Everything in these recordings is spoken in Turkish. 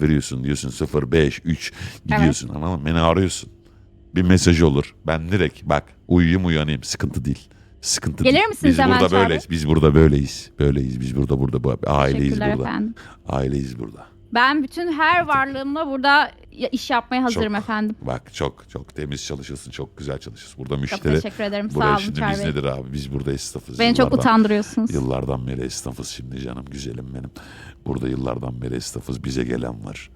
veriyorsun diyorsun 0 5 3 gidiyorsun anladın mı? Beni arıyorsun. Bir mesaj olur. Ben direkt bak uyuyayım uyanayım sıkıntı değil. Sıkıntı Gelir değil. misiniz Biz hemen burada Çağrı? böyleyiz. Biz burada böyleyiz. Böyleyiz. Biz burada burada bu aileyiz Teşekkürler burada. efendim. Aileyiz burada. Ben bütün her varlığımla burada iş yapmaya hazırım Çok. efendim. Bak çok çok temiz çalışıyorsun. Çok güzel çalışıyorsun. Burada Çok müşteri teşekkür ederim. buraya Sağ olun şimdi biz nedir abi? Biz burada esnafız. Beni çok Yıllardan- utandırıyorsunuz. Yıllardan beri esnafız şimdi canım güzelim benim. Burada yıllardan beri esnafız. Bize gelen var.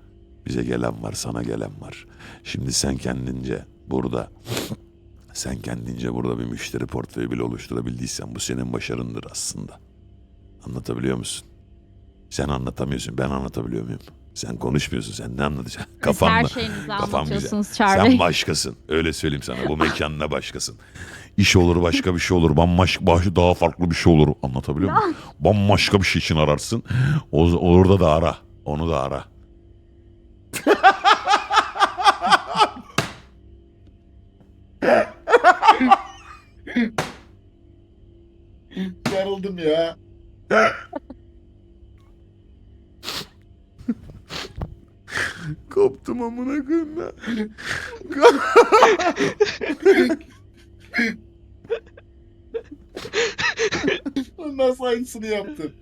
Bize gelen var, sana gelen var. Şimdi sen kendince burada sen kendince burada bir müşteri portföyü bile oluşturabildiysen bu senin başarındır aslında. Anlatabiliyor musun? Sen anlatamıyorsun. Ben anlatabiliyor muyum? Sen konuşmuyorsun. Sen ne anlatacaksın? Kafamla. her şeyinizi Kafam güzel. anlatıyorsunuz Çağrı Sen Bey. başkasın. Öyle söyleyeyim sana. Bu mekanla başkasın. İş olur başka bir şey olur. Bambaşka baş- daha farklı bir şey olur. Anlatabiliyor muyum? Bambaşka bir şey için ararsın. O, orada da ara. Onu da ara. Yarıldım ya. Koptum amına koyayım ya. Ondan sonra aynısını yaptım.